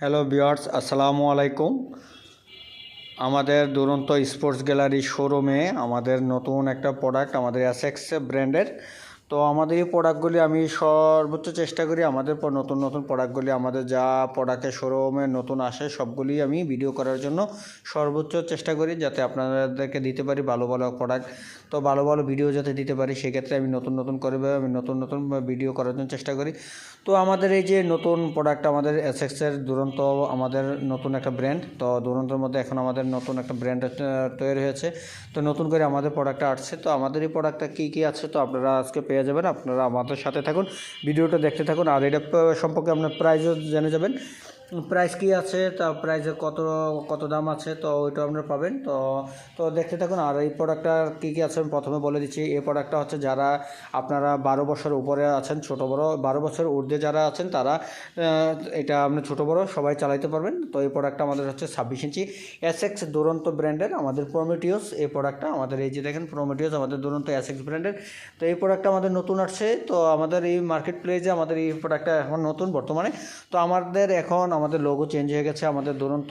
Hello বিয়ার্স আসসালামু আলাইকুম আমাদের দুরন্ত স্পোর্টস গ্যালারি শোরুমে আমাদের নতুন একটা প্রোডাক্ট আমাদের অ্যাসেক্স ব্র্যান্ডের তো আমাদের এই প্রোডাক্টগুলি আমি সর্বোচ্চ চেষ্টা করি আমাদের নতুন নতুন প্রোডাক্টগুলি আমাদের যা প্রোডাক্টের শোরুমে নতুন আসে, সবগুলি আমি ভিডিও করার জন্য সর্বোচ্চ চেষ্টা করি যাতে আপনাদেরকে দিতে পারি ভালো ভালো প্রোডাক্ট তো ভালো ভালো ভিডিও যাতে দিতে পারি, সেক্ষেত্রে আমি নতুন নতুন করে আমি নতুন নতুন ভিডিও করার জন্য চেষ্টা করি। তো আমাদের এই যে নতুন প্রোডাক্ট আমাদের এসএক্সের দুরন্ত আমাদের নতুন একটা ব্র্যান্ড তো দুরন্তর মধ্যে এখন আমাদের নতুন একটা ব্র্যান্ড তৈরি হয়েছে। তো নতুন করে আমাদের প্রোডাক্টটা আসছে। তো আমাদের এই প্রোডাক্টটা কী কী আছে? তো আপনারা আজকে পেয়ে যাবেন। আপনারা আমাদের সাথে থাকুন, ভিডিওটা দেখতে থাকুন। আর এটা সম্পর্কে আপনার প্রাইজও জেনে যাবেন। প্রাইস কী আছে? তা প্রাইসের কত কত দাম আছে? তো ওইটা আপনারা পাবেন। তো তো দেখতে থাকুন, আর এই প্রোডাক্টটা কী কী আছে আমি প্রথমে বলে দিচ্ছি। এই প্রোডাক্টটা হচ্ছে যারা আপনারা বারো বছর উপরে আছেন, ছোট বড়, বারো বছর ঊর্ধ্বে যারা আছেন, তারা এটা আপনি ছোট বড়, সবাই চালাইতে পারবেন। তো এই প্রোডাক্টটা আমাদের হচ্ছে ছাব্বিশ ইঞ্চি এসএক্স দুরন্ত ব্র্যান্ডের আমাদের প্রোমেটিওস এই প্রোডাক্টটা আমাদের এই যে দেখেন প্রোমেটিওস আমাদের দুরন্ত এসএক্স ব্র্যান্ডের তো এই প্রোডাক্টটা আমাদের নতুন আসছে। তো আমাদের এই মার্কেট প্লেসে আমাদের এই প্রোডাক্টটা এখন নতুন বর্তমানে। তো আমাদের এখন আমাদের লোগো চেঞ্জ হয়ে গেছে। আমাদের দুরন্ত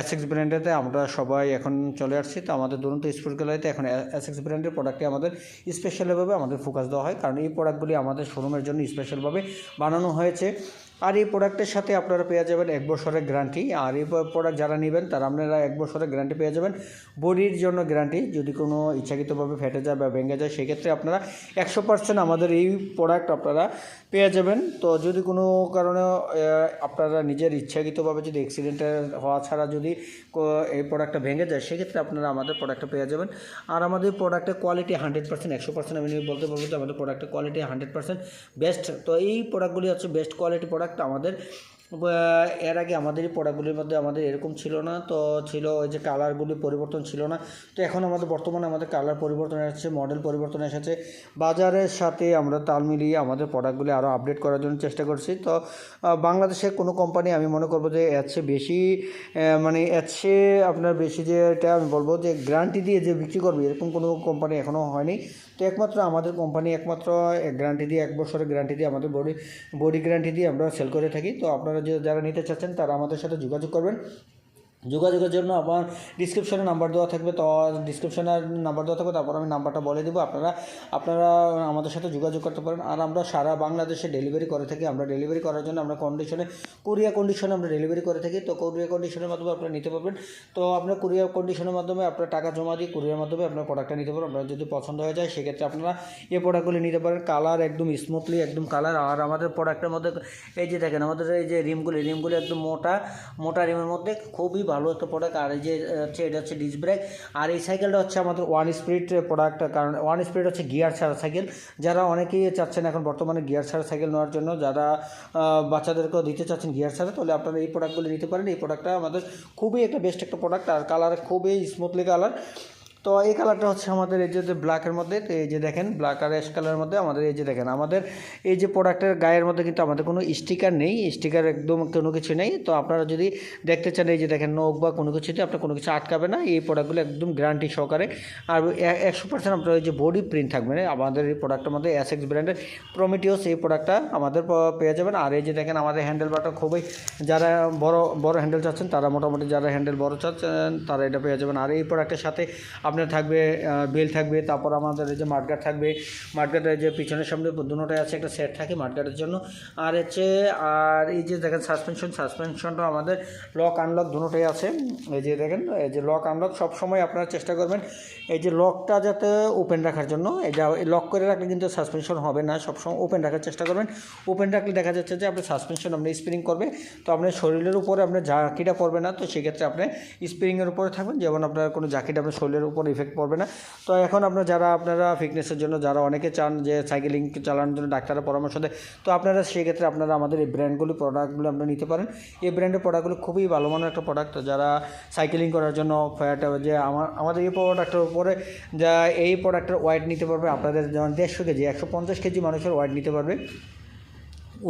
এসএক্স ব্র্যান্ডেতে আমরা সবাই এখন চলে আসছি। তো আমাদের দুরন্ত স্পোর্ট গ্যালারিতে এখন এসএক্স ব্র্যান্ডের প্রোডাক্টে আমাদের স্পেশালভাবে আমাদের ফোকাস দেওয়া হয়। কারণ এই প্রোডাক্টগুলি আমাদের শোরুমের জন্য স্পেশালভাবে বানানো হয়েছে। আর এই প্রোডাক্টের সাথে আপনারা পেয়ে যাবেন এক বছরের গ্যারান্টি আর এই প্রোডাক্ট যারা নেবেন, তারা আপনারা এক বছরের গ্যারান্টি পেয়ে যাবেন। বডির জন্য গ্যারান্টি যদি কোনো ইচ্ছাকৃতভাবে ফেটে যায় বা ভেঙে যায়, সেক্ষেত্রে আপনারা একশো পার্সেন্ট আমাদের এই প্রোডাক্ট আপনারা পেয়ে যাবেন। তো যদি কোনো কারণে আপনারা নিজের ইচ্ছাকৃতভাবে যদি অ্যাক্সিডেন্টে হওয়া ছাড়া যদি এই প্রোডাক্টটা ভেঙে যায়, সেক্ষেত্রে আপনারা আমাদের প্রোডাক্টটা পেয়ে যাবেন। আর আমাদের প্রোডাক্টের কোয়ালিটি হান্ড্রেড পার্সেন্ট একশো পার্সেন্ট আমি বলতে পারব যে আমাদের প্রোডাক্টের কোয়ালিটি হান্ড্রেড পার্সেন্ট বেস্ট তো এই প্রোডাক্টগুলি হচ্ছে বেস্ট কোয়ালিটি প্রোডাক্ট আমাদের। এর আগে আমাদের প্রোডাক্টগুলির মধ্যে আমাদের এরকম ছিল না, তো ছিল ওই যে কালারগুলি পরিবর্তন ছিল না। তো এখন আমাদের বর্তমানে আমাদের কালার পরিবর্তন এসেছে, মডেল পরিবর্তন এসেছে। বাজারের সাথে আমরা তাল মিলিয়ে আমাদের প্রোডাক্টগুলি আরও আপডেট করার জন্য চেষ্টা করছি। তো বাংলাদেশে কোনো কোম্পানি আমি মনে করব যে এর চেয়ে বেশি মানে এর আপনার বেশি যে এটা আমি বলব যে গ্যারান্টি দিয়ে যে বিক্রি করবে, এরকম কোনো কোম্পানি এখনও হয়নি। তো একমাত্র আমাদের কোম্পানি একমাত্র গ্যারান্টি দিয়ে, এক বছরের গ্যারান্টি দিয়ে আমাদের বডি বডি গ্যারান্টি দিয়ে আমরা সেল করে থাকি। তো আপনারা যারা নিতে চাচ্ছেন তারা আমাদের সাথে যোগাযোগ করবেন। যোগাযোগের জন্য আমার ডিসক্রিপশনে নাম্বার দেওয়া থাকবে। তো ডিসক্রিপশনে নাম্বার দেওয়া থাকবে, তারপর আমি নাম্বারটা বলে দেবো। আপনারা আপনারা আমাদের সাথে যোগাযোগ করতে পারেন। আর আমরা সারা বাংলাদেশে ডেলিভারি করে থাকি। আমরা ডেলিভারি করার জন্য আমরা কন্ডিশনে কুরিয়া কন্ডিশনে আমরা ডেলিভারি করে থাকি। তো কুরিয়া কন্ডিশনের মাধ্যমে আপনারা নিতে পারবেন। তো আপনার কুরিয়ার কন্ডিশনের মাধ্যমে আপনার টাকা জমা দিয়ে কুরিয়ার মাধ্যমে আপনার প্রোডাক্টটা নিতে পারেন আপনার যদি পছন্দ হয়ে যায়, সেক্ষেত্রে আপনারা এই প্রোডাক্টগুলি নিতে পারেন। কালার একদম স্মুথলি একদম কালার আর আমাদের প্রোডাক্টের মধ্যে, এই যে দেখেন, আমাদের এই যে রিমগুলি রিমগুলি একদম মোটা মোটা রিমের মধ্যে খুবই ভালো একটা প্রোডাক্ট আর এই যে হচ্ছে এটা হচ্ছে ডিস ব্রেক আর এই সাইকেলটা হচ্ছে আমাদের ওয়ান স্পিড প্রোডাক্ট কারণ ওয়ান স্পিড হচ্ছে গিয়ার ছাড়া সাইকেল যারা অনেকেই চাচ্ছেন এখন বর্তমানে গিয়ার ছাড়া সাইকেল নেওয়ার জন্য, যারা বাচ্চাদেরকেও দিতে চাচ্ছেন গিয়ার ছাড়া, তাহলে আপনারা এই প্রোডাক্টগুলি নিতে পারেন। এই প্রোডাক্টটা আমাদের খুবই একটা বেস্ট একটা প্রোডাক্ট আর কালার খুবই স্মুথলি কালার তো এই কালারটা হচ্ছে আমাদের এই যে ব্ল্যাকের মধ্যে তো এই যে দেখেন ব্ল্যাক আর অ্যাশ কালারের মধ্যে আমাদের এই যে দেখেন, আমাদের এই যে প্রোডাক্টের গায়ের মধ্যে কিন্তু আমাদের কোনো স্টিকার নেই স্টিকার একদম কোনো কিছু নেই। তো আপনারা যদি দেখতে চান, এই যে দেখেন নখ বা কোনো কিছুতে আপনার কোনো কিছু আটকাবে না, এই প্রোডাক্টগুলো একদম গ্যারান্টি সহকারে। আর একশো পার্সেন্ট আপনার ওই যে বডি প্রিন্ট থাকবে না, আমাদের এই প্রোডাক্টের মধ্যে এসএক্স ব্র্যান্ডের প্রমিটিওস এই প্রোডাক্টটা আমাদের পেয়ে যাবেন। আর এই যে দেখেন, আমাদের হ্যান্ডেল বারটা খুবই, যারা বড় বড় হ্যান্ডেল চাচ্ছেন, তারা মোটামুটি যারা হ্যান্ডেল বড় চাচ্ছেন, তারা এটা পেয়ে যাবেন। আর এই প্রোডাক্টের সাথে আপনার থাকবে বেল থাকবে, তারপর আমাদের এই যে মাঠগাট থাকবে মাঠগাটের যে পিছনের সামনে দুটোটাই আছে, একটা সেট থাকে মাঠগাটের জন্য। আর হচ্ছে, আর এই যে দেখেন সাসপেনশন সাসপেনশনটা আমাদের লক আনলক দুটোটাই আছে। এই যে দেখেন, এই যে লক আনলক সবসময় আপনারা চেষ্টা করবেন এই যে লকটা যাতে ওপেন রাখার জন্য। এই যা লক করে রাখলে কিন্তু সাসপেনশন হবে না সবসময় ওপেন রাখার চেষ্টা করবেন। ওপেন রাখলে দেখা যাচ্ছে যে আপনার সাসপেনশন আপনি স্প্রিং করবে, তো আপনার শরীরের উপরে আপনার ঝাঁকিটা পড়বে না, তো সেক্ষেত্রে আপনি স্প্রিংয়ের উপরে থাকবেন। যেমন আপনার কোনো জ্যাকেট আপনার শরীরের উপর ইফেক্ট পড়বে না। তো এখন আপনার যারা, আপনারা ফিটনেসের জন্য, যারা অনেকে চান যে সাইকেলিং চালানোর জন্য ডাক্তারের পরামর্শ দেয়, তো আপনারা সেক্ষেত্রে আপনারা আমাদের এই ব্র্যান্ডগুলি প্রোডাক্টগুলো আপনারা নিতে পারেন। এই ব্র্যান্ডের প্রোডাক্টগুলো খুবই ভালো মানের একটা প্রোডাক্ট যারা সাইকেলিং করার জন্য ফ্যাট যে আমার, আমাদের এই প্রোডাক্টের উপরে যা এই প্রোডাক্টের ওয়েট নিতে পারবে, আপনাদের যেমন দেড়শো কেজি, একশো পঞ্চাশ কেজি মানুষের ওয়েট নিতে পারবে।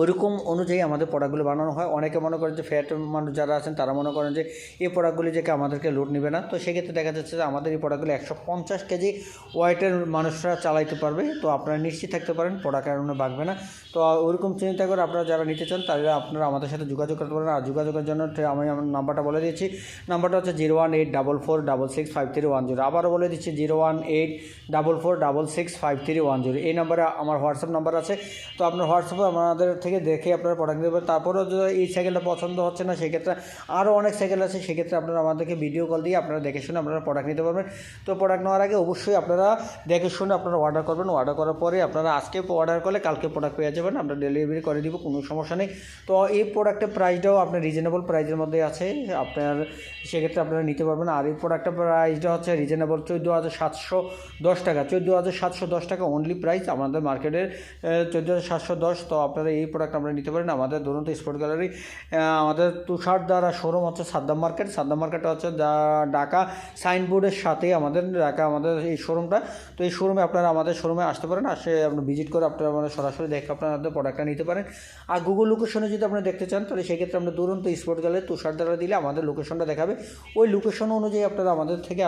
ওইরকম অনুযায়ী আমাদের প্রোডাক্টগুলো বানানো হয়। অনেকে মনে করেন যে ফ্যাট মানুষ যারা আছেন, তারা মনে করেন যে এই প্রোডাক্টগুলি যে আমাদেরকে লোড নেবে না। তো সেক্ষেত্রে দেখা যাচ্ছে যে আমাদের এই প্রোডাক্টগুলো একশো পঞ্চাশ কেজি ওয়েটের মানুষরা চালাইতে পারবে। তো আপনারা নিশ্চিত থাকতে পারেন প্রোডাক্ট কারণে বাগবে না। তো ওরকম চিন্তা করে আপনারা যারা নিতে চান, তারা আপনারা আমাদের সাথে যোগাযোগ করতে পারেন। আর যোগাযোগের জন্য আমি আমার নাম্বারটা বলে দিচ্ছি। নাম্বারটা হচ্ছে zero one eight double four double six five three one zero আবারও বলে দিচ্ছি zero one eight double four double six five three one zero এই নাম্বারে আমার হোয়াটসঅ্যাপ নাম্বার আছে। তো আপনার হোয়াটসঅ্যাপে আমাদের থেকে দেখে আপনারা প্রোডাক্ট দেবেন তারপরেও যদি এই সাইকেলটা পছন্দ হচ্ছে না, সেক্ষেত্রে আরও অনেক সাইকেল আছে, সেক্ষেত্রে আপনারা আমাদেরকে ভিডিও কল দিয়ে আপনারা দেখে শুনে আপনারা প্রোডাক্ট নিতে পারবেন। তো প্রোডাক্ট নেওয়ার আগে অবশ্যই আপনারা দেখে শুনে আপনারা অর্ডার করবেন। অর্ডার করার পরে আপনারা আজকে অর্ডার করলে কালকে প্রোডাক্ট পেয়ে যাবেন। আমরা ডেলিভারি করে দিব, কোনো সমস্যা নেই। তো এই প্রোডাক্টের প্রাইসটাও আপনার রিজনেবল প্রাইসের মধ্যে আছে। আপনার সেক্ষেত্রে আপনারা নিতে পারবেন। আর এই প্রোডাক্টের প্রাইসটা হচ্ছে রিজনেবল চোদ্দ হাজার সাতশো দশ টাকা। চোদ্দ হাজার সাতশো দশ টাকা অনলি প্রাইস আমাদের মার্কেটের চোদ্দ হাজার সাতশো দশ। তো আপনারা এই প্রোডাক্ট আপনারা নিতে পারেন। আমাদের দুরন্ত স্পোর্ট গ্যালারি আমাদের তুষার দ্বারা শোরুম হচ্ছে সাদ্দাম মার্কেট। সাদ্দাম মার্কেট হচ্ছে ঢাকা সাইনবোর্ডের সাথে আমাদের, ঢাকা আমাদের এই শোরুমটা। তো এই শোরুমে আপনারা আমাদের শোরুমে আসতে পারেন, আসে আপনি ভিজিট করে আপনারা আমাদের সরাসরি দেখে আপনাদের প্রোডাক্টটা নিতে পারেন। আর গুগল লোকেশনে যদি আপনি দেখতে চান, তাহলে সেক্ষেত্রে আমরা দুরন্ত স্পোর্ট গ্যালারি তুষার দ্বারা দিলে আমাদের লোকেশনটা দেখাবে। ওই লোকেশন অনুযায়ী আপনারা আমাদের থেকে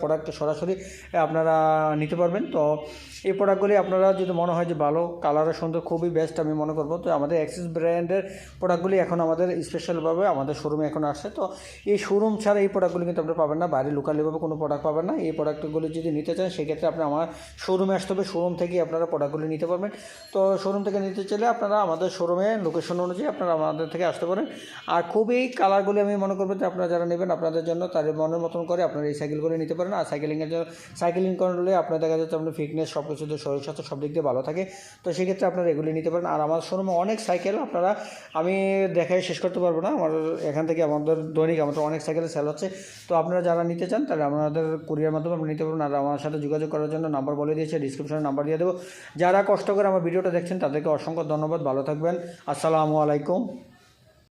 প্রোডাক্ট সরাসরি আপনারা নিতে পারবেন। তো এই প্রোডাক্টগুলি আপনারা যদি মনে হয় যে ভালো কালারের সুন্দর, খুবই বেস্ট আমি মনে করব তো আমাদের অ্যাক্সিস ব্র্যান্ডের প্রোডাক্টগুলি এখন আমাদের স্পেশালভাবে আমাদের শোরুমে এখন আসছে তো এই শোরুম ছাড়া এই প্রোডাক্টগুলি কিন্তু আপনারা পাবেন না, বাইরে লোকালিভাবে কোনো প্রোডাক্ট পাবেন না। এই প্রোডাক্টগুলি যদি নিতে চান, সেক্ষেত্রে আপনি আমার শোরুমে আসতে হবে। শোরুম থেকে আপনারা প্রোডাক্টগুলি নিতে পারবেন। তো শোরুম থেকে নিতে চাইলে আপনারা আমাদের শোরুমে লোকেশন অনুযায়ী আপনারা আমাদের থেকে আসতে পারেন। আর খুবই কালারগুলি আমি মনে করব যে আপনারা যারা নেবেন, আপনাদের জন্য তাদের মনের মতন করে আপনারা এই সাইকেলগুলি নিতে পারেন। আর সাইকেলিংয়ের জন্য সাইকেলিং করলে আপনার দেখা যাচ্ছে আপনার ফিটনেস সব কিছু শরীর স্বাস্থ্য সব দিক দিয়ে ভালো থাকে। তো সেক্ষেত্রে আপনারা এগুলি নিতে পারেন। আর আমার শোরুমে অনেক সাইকেল আপনারা, আমি দেখাই শেষ করতে পারব না। আমার এখান থেকে আমাদের দৈনিক আমাদের অনেক সাইকেল সেল হচ্ছে। তো আপনারা যারা নিতে চান, তাহলে আপনাদের কুরিয়ার মাধ্যমে আমরা নিতে পারবেন। আর আমার সাথে যোগাযোগ করার জন্য নাম্বার বলে দিয়েছে ডিসক্রিপশনে নাম্বার দিয়ে দেবো। যারা কষ্ট করে আমার ভিডিওটা দেখছেন, তাদেরকে অসংখ্য ধন্যবাদ। ভালো থাকবেন। আসসালামু আলাইকুম।